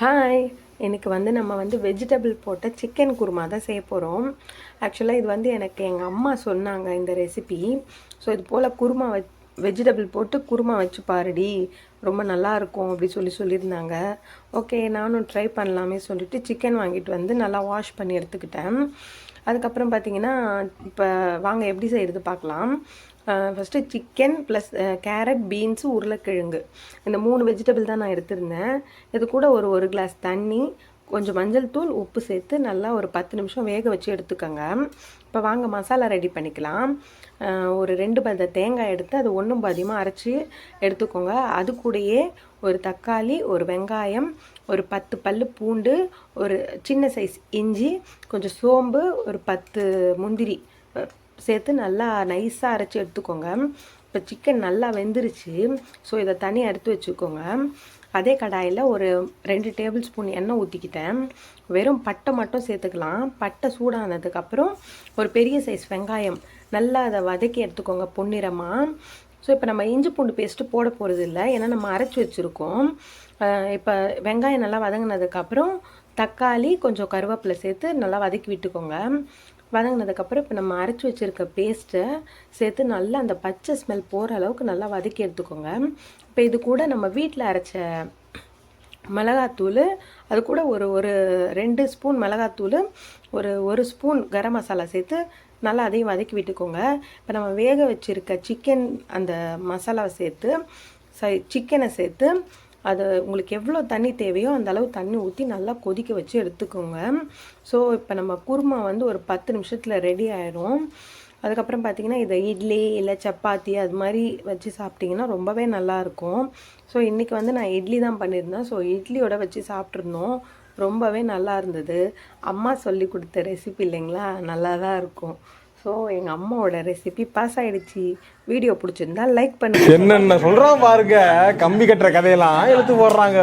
Hi எனக்கு வந்து நம்ம வந்து வெஜிடபிள் போட்ட சிக்கன் குருமா தான் செய்ய போகிறோம் ஆக்சுவலாக இது வந்து எனக்கு எங்கள் அம்மா சொன்னாங்க இந்த ரெசிபி ஸோ இது போல் குருமா வச் வெஜிடபிள் போட்டு குருமா வச்சு பாருடி. ரொம்ப நல்லா இருக்கும் அப்படி சொல்லி சொல்லியிருந்தாங்க. ஓகே நானும் ட்ரை பண்ணலாமே சொல்லிட்டு சிக்கன் வாங்கிட்டு வந்து நல்லா வாஷ் பண்ணி எடுத்துக்கிட்டேன். அதுக்கப்புறம் பார்த்தீங்கன்னா இப்போ வாங்க எப்படி செய்கிறது பார்க்கலாம் first chicken plus carrot beans உருளைக்கிழங்கு. இந்த மூணு வெஜிடபிள் தான் நான் எடுத்திருந்தேன். இது கூட ஒரு ஒரு கிளாஸ் தண்ணி கொஞ்சம் மஞ்சள் தூள் உப்பு சேர்த்து நல்லா ஒரு பத்து நிமிஷம் வேக வச்சு எடுத்துக்கோங்க. இப்போ வாங்க மசாலா ரெடி பண்ணிக்கலாம். ஒரு ரெண்டு பந்த தேங்காய் எடுத்து அது ஒன்றும் பாதியமாக அரைச்சி எடுத்துக்கோங்க. அது கூடயே ஒரு தக்காளி ஒரு வெங்காயம் ஒரு பத்து பல் பூண்டு ஒரு சின்ன சைஸ் இஞ்சி கொஞ்சம் சோம்பு ஒரு பத்து முந்திரி சேர்த்து நல்லா நைஸாக அரைச்சி எடுத்துக்கோங்க. இப்போ சிக்கன் நல்லா வெந்துருச்சு. ஸோ இதை தனியாக எடுத்து வச்சுக்கோங்க. அதே கடாயில் ஒரு ரெண்டு டேபிள் ஸ்பூன் எண்ணெய் ஊற்றிக்கிட்டேன் வெறும் பட்டை மட்டும் சேர்த்துக்கலாம். பட்டை சூடானதுக்கப்புறம் ஒரு பெரிய சைஸ் வெங்காயம். நல்லா அதை வதக்கி எடுத்துக்கோங்க பொன்னிறமாக ஸோ இப்போ நம்ம இஞ்சி பூண்டு பேஸ்ட்டு போட போகிறது இல்லை. ஏன்னா நம்ம அரைச்சி வச்சுருக்கோம். இப்போ வெங்காயம் நல்லா வதங்கினதுக்கப்புறம் தக்காளி கொஞ்சம் கருவேப்பிலை சேர்த்து நல்லா வதக்கி விட்டுக்கோங்க. வதங்கினதுக்கப்புறம் இப்போ நம்ம அரைச்சி வச்சுருக்க பேஸ்ட்டை சேர்த்து நல்லா அந்த பச்சை ஸ்மெல் போகிற அளவுக்கு நல்லா வதக்கி எடுத்துக்கோங்க. இப்போ இது கூட நம்ம வீட்டில் அரைச்ச மிளகாத்தூள் அது கூட ஒரு ஒரு ரெண்டு ஸ்பூன் மிளகாத்தூள் ஒரு ஒரு ஸ்பூன் கரம் மசாலா சேர்த்து நல்லா அதையும் வதக்கி விட்டுக்கோங்க. இப்போ நம்ம வேக வச்சுருக்க சிக்கன் அந்த மசாலாவை சேர்த்து சரி சிக்கனை சேர்த்து அது உங்களுக்கு எவ்வளோ தண்ணி தேவையோ அந்த அளவு தண்ணி ஊற்றி நல்லா கொதிக்க வச்சு எடுத்துக்கோங்க. ஸோ இப்போ நம்ம குருமா வந்து ஒரு பத்து நிமிஷத்தில் ரெடி ஆயிரும். அதுக்கப்புறம் பார்த்தீங்கன்னா இதை இட்லி இல்லை சப்பாத்தி அது மாதிரி வச்சு சாப்பிட்டிங்கன்னா ரொம்பவே நல்லாயிருக்கும் ஸோ இன்றைக்கி வந்து நான் இட்லி தான் பண்ணியிருந்தேன். ஸோ இட்லியோட வச்சு சாப்பிட்ருந்தோம் ரொம்பவே நல்லா இருந்தது. அம்மா சொல்லி கொடுத்த ரெசிபி இல்லைங்களா? நல்லா தான் இருக்கும். ஸோ எங்கள் அம்மாவோட ரெசிபி பாஸ் ஆகிடுச்சி வீடியோ பிடிச்சிருந்தா லைக் பண்ணுங்க. என்னென்ன சொல்கிறோம் பாருங்க. கம்பி கட்டுற கதையெல்லாம் எடுத்து போடுறாங்க.